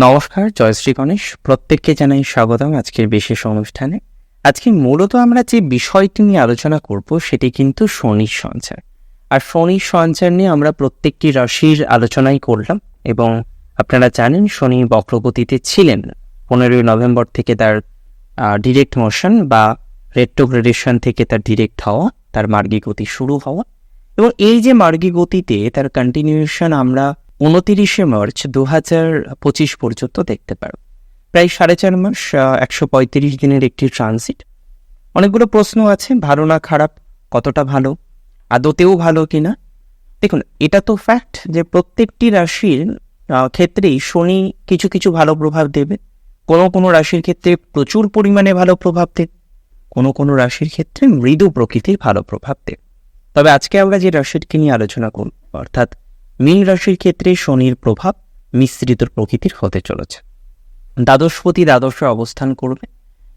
নমস্কার জয়শ্রী গণেশ। প্রত্যেককে জানাই স্বাগতম আজকের বিশেষ অনুষ্ঠানে। আজকে মূলত আমরা যে বিষয়টি নিয়ে আলোচনা করব, সেটি কিন্তু শনির সঞ্চার। আর শনির সঞ্চার নিয়ে আমরা প্রত্যেকটি রাশির আলোচনাই করলাম এবং আপনারা জানেন, শনি বক্রগতিতে ছিলেন পনেরোই নভেম্বর থেকে তার ডিরেক্ট মোশন বা রেট্রোগ্রেডেশন থেকে তার ডিরেক্ট হওয়া, তার মার্গী গতি শুরু হওয়া। এবং এই যে মার্গী গতিতে তার কন্টিনিউশন আমরা উনতিরিশে মার্চ দু হাজার পঁচিশ পর্যন্ত দেখতে পারব প্রায় সাড়ে চার মাস একশো পঁয়ত্রিশ দিনের একটি ট্রানজিট। অনেকগুলো প্রশ্ন আছে, ভালো না খারাপ, কতটা ভালো, আদতেও ভালো কিনা। দেখুন, এটা তো ফ্যাক্ট যে প্রত্যেকটি রাশির ক্ষেত্রেই শনি কিছু কিছু ভালো প্রভাব দেবে। কোনো কোনো রাশির ক্ষেত্রে প্রচুর পরিমাণে ভালো প্রভাব দেবে। কোনো কোনো রাশির ক্ষেত্রে মৃদু প্রকৃতির ভালো প্রভাব দেবে। তবে আজকে আমরা যে রাশিটিকে নিয়ে আলোচনা করব, অর্থাৎ মীন রাশির ক্ষেত্রে শনির প্রভাব মিশ্রিত প্রকৃতির হতে চলেছে। দ্বাদশপতি দ্বাদশে অবস্থান করবে।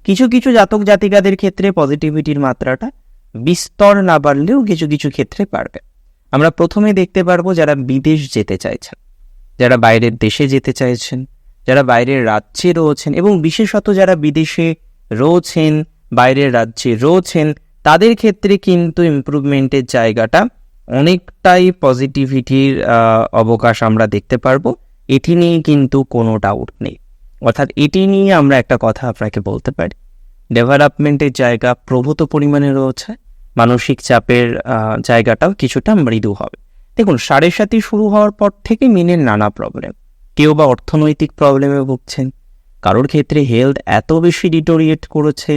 কিছু কিছু জাতক জাতিকাদের ক্ষেত্রে পজিটিভিটির মাত্রাটা বিস্তর না বাড়লেও কিছু কিছু ক্ষেত্রে পারবে আমরা প্রথমে দেখতে পারব যারা বিদেশ যেতে চাইছেন, যারা বাইরের দেশে যেতে চাইছেন, যারা বাইরের রাজ্যে রয়েছেন এবং বিশেষত যারা বিদেশে রয়েছেন, বাইরের রাজ্যে রয়েছেন, তাদের ক্ষেত্রে কিন্তু ইমপ্রুভমেন্টের জায়গাটা অনেকটাই পজিটিভিটির অবকাশ আমরা দেখতে পারব। এটি নিয়ে কিন্তু কোনো ডাউট নেই। অর্থাৎ এটি নিয়ে আমরা একটা কথা আপনাকে বলতে পারি। ডেভেলপমেন্টের জায়গা প্রভূত পরিমাণে রয়েছে। মানসিক চাপের জায়গাটাও কিছুটা মৃদু হবে। দেখুন সাড়ে সাতি শুরু হওয়ার পর থেকে মিনের নানা প্রবলেম কেউ বা অর্থনৈতিক প্রবলেমে ভুগছেন। কারোর ক্ষেত্রে হেলথ এত বেশি ডিটোরিয়েট করেছে,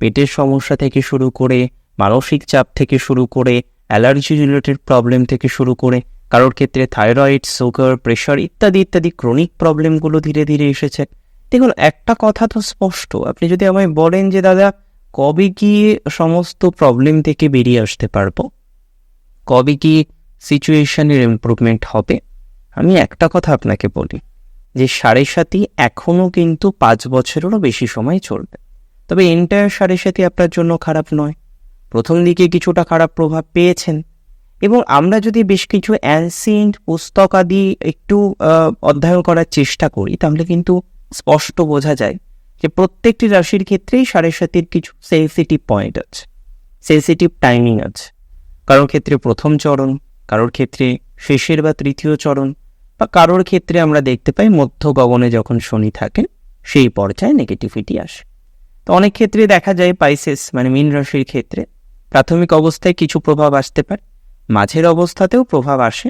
পেটের সমস্যা থেকে শুরু করে, মানসিক চাপ থেকে শুরু করে অ্যালার্জি রিলেটেড প্রবলেম থেকে শুরু করে কারোর ক্ষেত্রে থাইরয়েড, সুগার, প্রেশার ইত্যাদি ইত্যাদি ক্রনিক প্রবলেমগুলো ধীরে ধীরে এসেছে। দেখুন, একটা কথা তো স্পষ্ট। আপনি যদি আমায় বলেন যে, দাদা, কবে কি সমস্ত প্রবলেম থেকে বেরিয়ে আসতে পারব? কবে কি সিচুয়েশনের ইমপ্রুভমেন্ট হবে? আমি একটা কথা আপনাকে বলি, যে সাড়ে সাতি এখনও কিন্তু পাঁচ বছরেরও বেশি সময় চলবে। তবে এন্টায়ার সাড়ে সাতি আপনার জন্য খারাপ নয়। প্রথম দিকে কিছুটা খারাপ প্রভাব পেয়েছেন। এবং আমরা যদি বেশ কিছু অ্যানসিয়েন্ট পুস্তক আদি একটু অধ্যয়ন করার চেষ্টা করি, তাহলে কিন্তু স্পষ্ট বোঝা যায় যে প্রত্যেকটি রাশির ক্ষেত্রেই সাড়ে সাতির কিছু সেন্সিটিভ পয়েন্ট আছে সেন্সিটিভ টাইমিং আছে। কারোর ক্ষেত্রে প্রথম চরণ, কারোর ক্ষেত্রে শেষের বা তৃতীয় চরণ, বা কারোর ক্ষেত্রে আমরা দেখতে পাই মধ্য গগনে যখন শনি থাকেন, সেই পর্যায়ে নেগেটিভিটি আসে। তো অনেক ক্ষেত্রে দেখা যায় পাইসেস মানে মীন রাশির ক্ষেত্রে প্রাথমিক অবস্থায় কিছু প্রভাব আসতে পারে, মাঝের অবস্থাতেও প্রভাব আসে,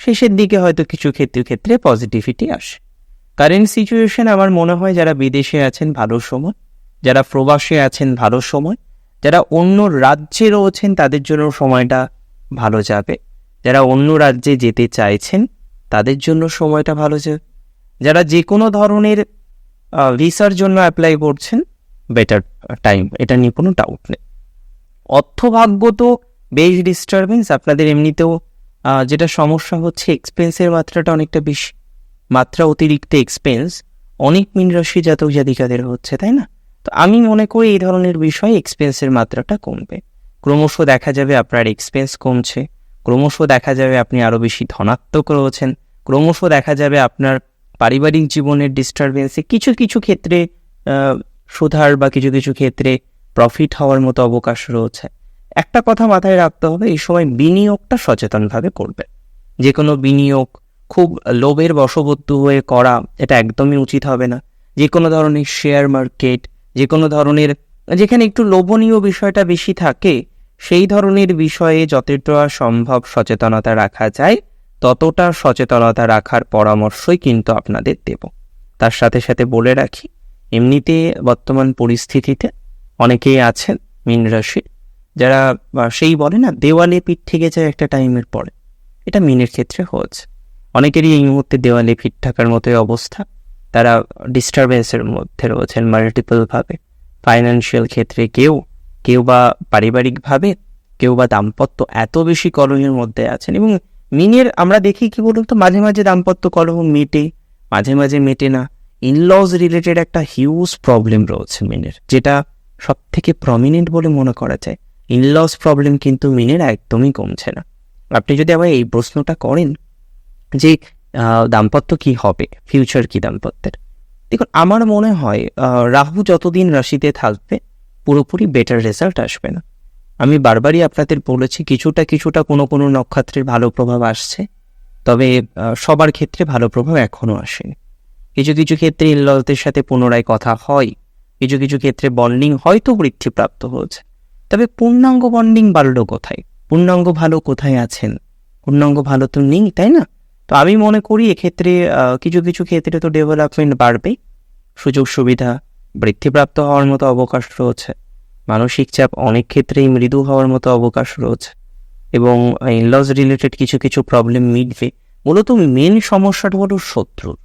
শেষের দিকে হয়তো কিছু ক্ষেত্রে ক্ষেত্রে পজিটিভিটি আসে। কারেন্ট সিচুয়েশন আমার মনে হয় যারা বিদেশে আছেন ভালো সময়, যারা প্রবাসে আছেন ভালো সময়, যারা অন্য রাজ্যে রয়েছেন তাদের জন্য সময়টা ভালো যাবে। যারা অন্য রাজ্যে যেতে চাইছেন তাদের জন্য সময়টা ভালো যাবে। যারা যে কোনো ধরনের ভিসার জন্য অ্যাপ্লাই করছেন বেটার টাইম এটা নিয়ে কোনো ডাউট নেই। অর্থভাগ্য তো বেশ ডিস্টারবেন্স আপনাদের এমনিতেও যেটা সমস্যা হচ্ছে এক্সপেন্সের মাত্রাটা অনেকটা বেশি, মাত্রা অতিরিক্ত এক্সপেন্স অনেক মিন রাশি জাতক জাতিকাদের হচ্ছে, তাই না? তো আমি মনে করি এই ধরনের বিষয়ে এক্সপেন্সের মাত্রাটা কমবে। ক্রমশ দেখা যাবে আপনার এক্সপেন্স কমছে, ক্রমশ দেখা যাবে আপনি আরও বেশি ধনাত্মক রয়েছেন, ক্রমশ দেখা যাবে আপনার পারিবারিক জীবনের ডিস্টারবেন্সে কিছু কিছু ক্ষেত্রে সুধার বা কিছু কিছু ক্ষেত্রে প্রফিট হওয়ার মতো অবকাশ রয়েছে। একটা কথা মাথায় রাখতে হবে, এই সময় বিনিয়োগটা সচেতনভাবে করবে। যে কোনো বিনিয়োগ খুব লোভের বশবর্তী হয়ে করা, এটা একদমই উচিত হবে না। যে কোনো ধরনের শেয়ার মার্কেট যে কোনো ধরনের, যেখানে একটু লোভনীয় বিষয়টা বেশি থাকে, সেই ধরনের বিষয়ে যতটা সম্ভব সচেতনতা রাখা যায়, ততটা সচেতনতা রাখার পরামর্শই কিন্তু আপনাদের দেব। তার সাথে সাথে বলে রাখি, এমনিতে বর্তমান পরিস্থিতিতে অনেকেই আছেন, মীন রাশি, যারা সেই বলে না, দেওয়ালে পিঠ থেকে যায় একটা টাইমের পরে। এটা মিনের ক্ষেত্রে হচ্ছে অনেকেরই এই মুহূর্তে দেওয়ালে ফিট থাকার মতোই অবস্থা। তারা ডিস্টারবেন্সের মধ্যে রয়েছেন মাল্টিপলভাবে ফাইন্যান্সিয়াল ক্ষেত্রে কেউ কেউ বা পারিবারিকভাবে, কেউ বা দাম্পত্য এত বেশি কলহের মধ্যে আছেন এবং মিনের, আমরা দেখি কি বলুন তো, মাঝে মাঝে দাম্পত্য কলহ মেটে, মাঝে মাঝে মেটে না। ইনলজ রিলেটেড একটা হিউজ প্রবলেম রয়েছে মিনের, যেটা সব থেকে প্রমিনেন্ট বলে মনে করা যায়। ইনলস প্রবলেম কিন্তু মিনের একদমই কমছে না। আপনি যদি আবার এই প্রশ্নটা করেন যে দাম্পত্য কি হবে? ফিউচার কি দাম্পত্যের? দেখুন, আমার মনে হয় রাহু যতদিন রাশিতে থাকবে, পুরোপুরি বেটার রেজাল্ট আসবে না। আমি বারবারই আপনাদের বলেছি, কিছুটা কিছুটা কোনো কোনো নক্ষত্রের ভালো প্রভাব আসছে, তবে সবার ক্ষেত্রে ভালো প্রভাব এখনও আসেনি। কিছু কিছু ক্ষেত্রে ইনলজদের সাথে পুনরায় কথা হয় কিছু কিছু ক্ষেত্রে বন্ডিং হয়তো বৃদ্ধিপ্রাপ্ত হয়েছে। তবে পূর্ণাঙ্গ বন্ডিং বাড়লো কোথায়? পূর্ণাঙ্গ ভালো কোথায় আছেন? পূর্ণাঙ্গ ভালো তো নেই, তাই না? তো আমি মনে করি এক্ষেত্রে কিছু কিছু ক্ষেত্রে তো ডেভেলপমেন্ট বাড়বেই। সুযোগ সুবিধা বৃদ্ধিপ্রাপ্ত হওয়ার মতো অবকাশ রয়েছে। মানসিক চাপ অনেক ক্ষেত্রেই মৃদু হওয়ার মতো অবকাশ রয়েছে। এবং ইনলজ রিলেটেড কিছু কিছু প্রবলেম মিটবে। মূলত মেন সমস্যাটা হলো শত্রু।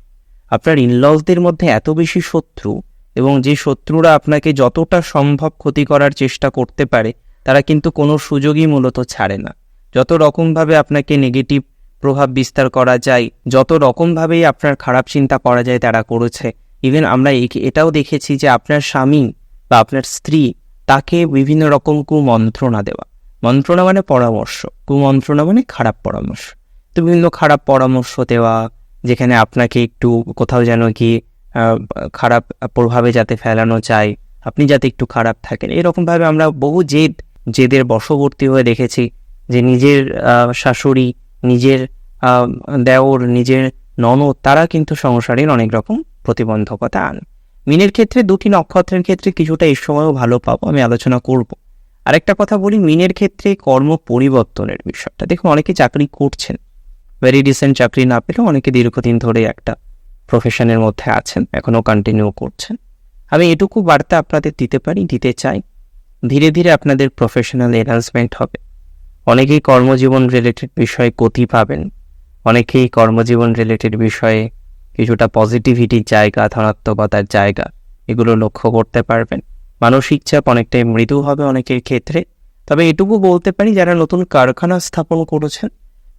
আপনার ইনলজদের মধ্যে এত বেশি শত্রু এবং যে শত্রুরা আপনাকে যতটা সম্ভব ক্ষতি করার চেষ্টা করতে পারে তারা কিন্তু কোনো সুযোগই মূলত ছাড়ে না। যত রকমভাবে আপনাকে নেগেটিভ প্রভাব বিস্তার করা যায় যত রকমভাবেই আপনার খারাপ চিন্তা করা যায় তারা করেছে। ইভেন আমরা এটাও দেখেছি যে আপনার স্বামী বা আপনার স্ত্রী তাকে বিভিন্ন রকম কুমন্ত্রণা দেওয়া। মন্ত্রণা মানে পরামর্শ কুমন্ত্রণা মানে খারাপ পরামর্শ। তো বিভিন্ন খারাপ পরামর্শ দেওয়া যেখানে আপনাকে একটু কোথাও যেন আহ, খারাপ প্রভাবে যাতে ফেলানো যায়, আপনি যাতে একটু খারাপ থাকেন। এরকমভাবে আমরা বহু জেদ, জেদের বশবর্তী হয়ে দেখেছি যে নিজের শাশুড়ি, নিজের দেওর, নিজের ননদ, তারা কিন্তু সংসারের অনেক রকম প্রতিবন্ধকতা আন। মিনের ক্ষেত্রে দুটি নক্ষত্রের ক্ষেত্রে কিছুটা এই সময়ও ভালো পাবো, আমি আলোচনা করব। আরেকটা কথা বলি, মিনের ক্ষেত্রে কর্ম পরিবর্তনের বিষয়টা। দেখুন, অনেকে চাকরি করছেন। ভেরি রিসেন্ট চাকরি না পেলেও অনেকে দীর্ঘদিন ধরে একটা প্রফেশনের মধ্যে আছেন, এখনও কন্টিনিউ করছেন। আমি এটুকু বার্তা আপনাদের দিতে পারি, দিতে চাই। ধীরে ধীরে আপনাদের প্রফেশনাল এনহান্সমেন্ট হবে। অনেকেই কর্মজীবন রিলেটেড বিষয়ে গতি পাবেন। অনেকেই কর্মজীবন রিলেটেড বিষয়ে কিছুটা পজিটিভিটির জায়গা, ধনাত্মকতার জায়গা, এগুলো লক্ষ্য করতে পারবেন। মানসিক চাপ অনেকটাই মৃদু হবে অনেকের ক্ষেত্রে। তবে এটুকু বলতে পারি, যারা নতুন কারখানা স্থাপন করেছেন,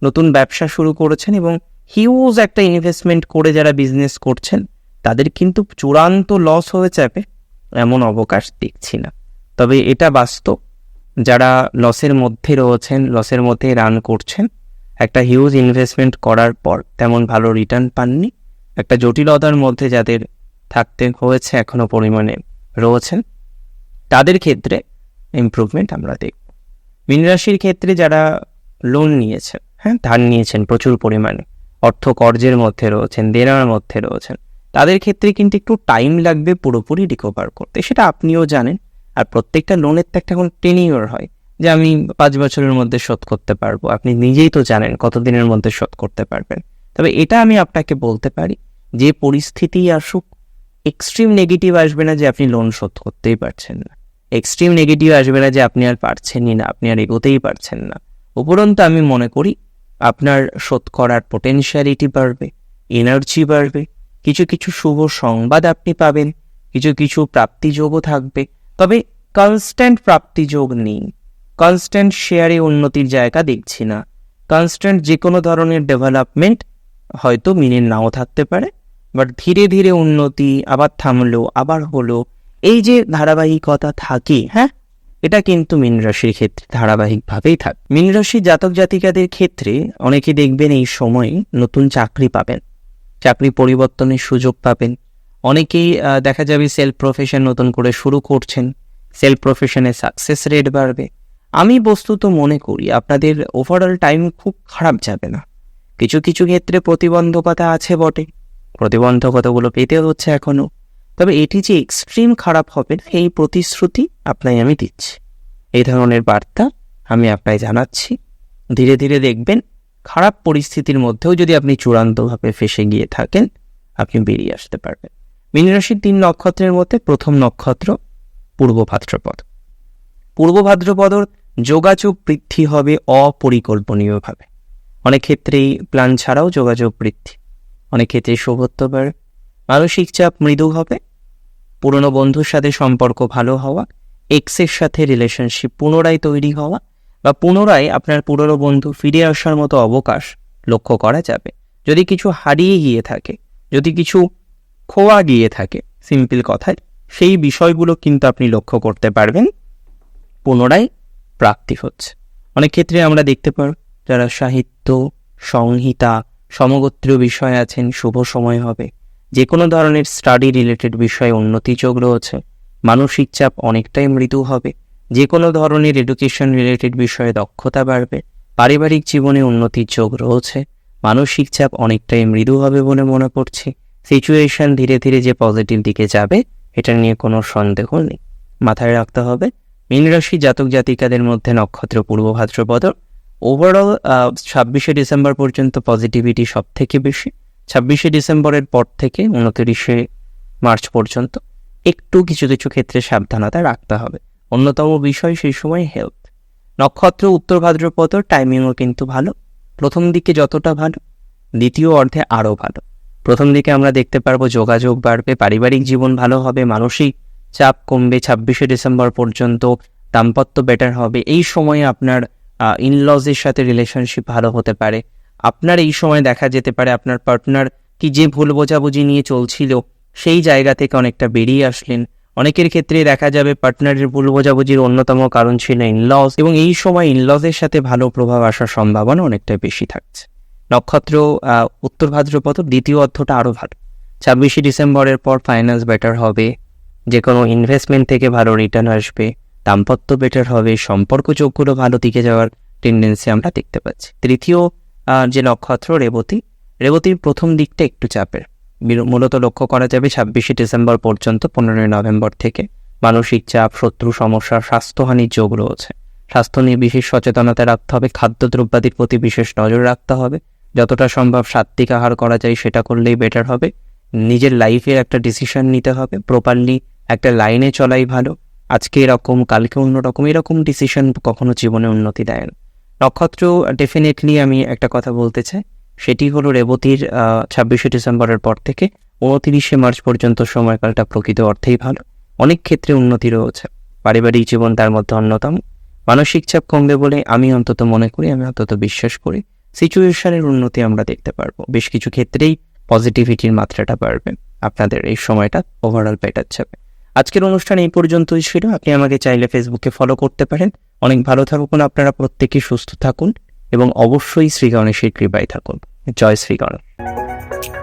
নতুন ব্যবসা শুরু করেছেন এবং হিউজ একটা ইনভেস্টমেন্ট করে যারা বিজনেস করছেন, তাদের কিন্তু চূড়ান্ত লস হয়ে যাবে এমন অবকাশ দেখছি না। তবে এটা বাস্তব, যারা লসের মধ্যে রয়েছেন লসের মধ্যে রান করছেন, একটা হিউজ ইনভেস্টমেন্ট করার পর তেমন ভালো রিটার্ন পাননি। একটা জটিলতার মধ্যে যাদের থাকতে হয়েছে, এখনও পরিমাণে রয়েছেন, তাদের ক্ষেত্রে ইমপ্রুভমেন্ট আমরা দেখব। মিনরাশির ক্ষেত্রে যারা লোন নিয়েছেন হ্যাঁ ধার নিয়েছেন প্রচুর পরিমাণে অর্থ কর্জের মধ্যে রয়েছেন, দেনার মধ্যে রয়েছেন। তাদের ক্ষেত্রে কিন্তু একটু টাইম লাগবে পুরোপুরি রিকভার করতে, সেটা আপনিও জানেন। আর প্রত্যেকটা লোনের তো একটা এখন টেনিওর হয় যে আমি পাঁচ বছরের মধ্যে শোধ করতে পারব। আপনি নিজেই তো জানেন কতদিনের মধ্যে শোধ করতে পারবেন। তবে এটা আমি আপনাকে বলতে পারি, যে পরিস্থিতি আসুক এক্সট্রিম নেগেটিভ আসবে না যে আপনি লোন শোধ করতেই পারছেন না। এক্সট্রিম নেগেটিভ আসবে না যে আপনি আর পারছেনই না, আপনি আর এগোতেই পারছেন না। উপরন্তু আমি মনে করি আপনার শোধ করার পোটেনশিয়ালিটি বাড়বে এনার্জি বাড়বে, কিছু কিছু শুভ সংবাদ আপনি পাবেন, কিছু কিছু প্রাপ্তিযোগও থাকবে। তবে কনস্ট্যান্ট প্রাপ্তিযোগ নেই। কনস্ট্যান্ট শেয়ারে উন্নতির জায়গা দেখছি না। কনস্ট্যান্ট যে কোনো ধরনের ডেভেলপমেন্ট হয়তো মিনের নাও থাকতে পারে বাট ধীরে ধীরে উন্নতি আবার থামলো, আবার হলো। এই যে ধারাবাহিকতা থাকে হ্যাঁ? এটা কিন্তু মীন রাশির ক্ষেত্রে ধারাবাহিকভাবেই থাকে। মীন রাশি জাতক জাতিকাদের ক্ষেত্রে অনেকে দেখবেন এই সময়ে নতুন চাকরি পাবেন, চাকরি পরিবর্তনের সুযোগ পাবেন। অনেকেই দেখা যাবে সেলফ প্রফেশন নতুন করে শুরু করছেন সেলফ প্রফেশনে সাকসেস রেট বাড়বে। আমি বস্তুত মনে করি আপনাদের ওভারঅল টাইম খুব খারাপ যাবে না। কিছু কিছু ক্ষেত্রে প্রতিবন্ধকতা আছে বটে। প্রতিবন্ধকতাগুলো পেতে হচ্ছে এখনও। তবে এটি যে এক্সট্রিম খারাপ হবে, সেই প্রতিশ্রুতি আপনাই আমি দিচ্ছি। এই ধরনের বার্তা আমি আপনায় জানাচ্ছি। ধীরে ধীরে দেখবেন খারাপ পরিস্থিতির মধ্যেও যদি আপনি চূড়ান্তভাবে ফেসে গিয়ে থাকেন, আপনি বেরিয়ে আসতে পারবেন। মীন রাশির তিন নক্ষত্রের মধ্যে প্রথম নক্ষত্র পূর্ব ভাদ্রপদ। পূর্ব ভাদ্রপদর যোগাযোগ বৃদ্ধি হবে অপরিকল্পনীয়ভাবে। অনেক ক্ষেত্রেই প্ল্যান ছাড়াও যোগাযোগ বৃদ্ধি। অনেক ক্ষেত্রে শুভত্ব বাড়ে মানসিক চাপ মৃদু হবে। পুরনো বন্ধুর সাথে সম্পর্ক ভালো হওয়া এক্সের সাথে রিলেশনশিপ পুনরায় তৈরি হওয়া বা পুনরায় আপনার পুরনো বন্ধু ফিরে আসার মতো অবকাশ লক্ষ্য করা যাবে। যদি কিছু হারিয়ে গিয়ে থাকে, যদি কিছু খোয়া গিয়ে থাকে সিম্পল কথায়, সেই বিষয়গুলো কিন্তু আপনি লক্ষ্য করতে পারবেন। পুনরায় প্রাপ্তি হচ্ছে। অনেক ক্ষেত্রে আমরা দেখতে পার, যারা সাহিত্য, সংহিতা সমগোত্রীয় বিষয় আছেন, শুভ সময় হবে যে কোনো ধরনের স্টাডি রিলেটেড বিষয়ে উন্নতি যোগ রয়েছে। মানসিক চাপ অনেকটাই মৃদু হবে। যে কোনো ধরনের এডুকেশন রিলেটেড বিষয়ে দক্ষতা বাড়বে। পারিবারিক জীবনে উন্নতির যোগ রয়েছে। মানসিক চাপ অনেকটাই মৃদু হবে বলে মনে করছি। সিচুয়েশন ধীরে ধীরে যে পজিটিভ দিকে যাবে, এটা নিয়ে কোনো সন্দেহ নেই। মাথায় রাখতে হবে, মীন রাশি জাতক জাতিকাদের মধ্যে নক্ষত্র পূর্ব ভাদ্রপদ ওভারঅল ছাব্বিশে ডিসেম্বর পর্যন্ত পজিটিভিটি সব থেকে বেশি। ছাব্বিশে ডিসেম্বরের পর থেকে উনতিরিশে মার্চ পর্যন্ত একটু কিছু কিছু ক্ষেত্রে সাবধানতা রাখতে হবে। অন্যতম বিষয় সেই সময় হেলথ নক্ষত্র, উত্তর ভাদ্রপদ টাইমিংও কিন্তু ভালো। প্রথম দিকে যতটা ভালো, দ্বিতীয় অর্ধে আরও ভালো। প্রথম দিকে আমরা দেখতে পারব যোগাযোগ বাড়বে, পারিবারিক জীবন ভালো হবে, মানসিক চাপ কমবে, ছাব্বিশে ডিসেম্বর পর্যন্ত দাম্পত্য বেটার হবে। এই সময়ে আপনার ইনলজের সাথে রিলেশনশিপ ভালো হতে পারে। আপনার এই সময় দেখা যেতে পারে আপনার পার্টনার কি যে ভুল বোঝাবুঝি নিয়ে চলছিল, সেই জায়গা থেকে অনেকটা বেরিয়ে আসলেন। অনেকের ক্ষেত্রে দেখা যাবে পার্টনারের ভুল বোঝাবুঝির অন্যতম কারণ ছিল ইনলস এবং এই সময় ইনলসের সাথে ভালো প্রভাব আসার সম্ভাবনা অনেকটা বেশি থাকছে। নক্ষত্র উত্তর ভাদ্রপদ, দ্বিতীয় অর্থটা আরও ভালো। ছাব্বিশে ডিসেম্বরের পর ফাইন্যান্স বেটার হবে যে কোনো ইনভেস্টমেন্ট থেকে ভালো রিটার্ন আসবে, দাম্পত্য বেটার হবে সম্পর্ক যোগগুলো ভালো দিকে যাওয়ার টেন্ডেন্সি আমরা দেখতে পাচ্ছি। তৃতীয় যে নক্ষত্র, রেবতী। রেবতীর প্রথম দিকটা একটু চাপের। মূলত লক্ষ্য করা যাবে ছাব্বিশে ডিসেম্বর পর্যন্ত, পনেরোই নভেম্বর থেকে। মানসিক চাপ, শত্রু সমস্যা, স্বাস্থ্যহানির যোগ রয়েছে। স্বাস্থ্য নিয়ে বিশেষ সচেতনতা রাখতে হবে। খাদ্যদ্রব্যাদির প্রতি বিশেষ নজর রাখতে হবে। যতটা সম্ভব সাত্বিক আহার করা যায়, সেটা করলেই বেটার হবে। নিজের লাইফের একটা ডিসিশন নিতে হবে। প্রপারলি একটা লাইনে চলাই ভালো। আজকে এরকম, কালকে অন্যরকম এরকম ডিসিশন কখনো জীবনে উন্নতি দেয় না। নক্ষত্র ডেফিনেটলি আমি একটা কথা বলতে চাই। সেটি হলো রেবতীর ছাব্বিশে ডিসেম্বরের পর থেকে উনতিরিশে মার্চ পর্যন্ত সময়কালটা প্রকৃত অর্থেই ভালো। অনেক ক্ষেত্রে উন্নতি রয়েছে। পারিবারিক জীবন তার মধ্যে অন্যতম। মানসিক চাপ কমবে বলে আমি অন্তত মনে করি, আমি অন্তত বিশ্বাস করি। সিচুয়েশনের উন্নতি আমরা দেখতে পারব। বেশ কিছু ক্ষেত্রেই পজিটিভিটির মাত্রাটা বাড়বে। আপনাদের এই সময়টা ওভারঅল বেটার আজকের অনুষ্ঠান এই পর্যন্তই ছিল। আপনি আমাকে চাইলে ফেসবুকে ফলো করতে পারেন। অনেক ভালো থাকুন আপনারা, প্রত্যেকে সুস্থ থাকুন এবং অবশ্যই শ্রী গণেশের কৃপায় থাকুন। জয় শ্রী গণেশ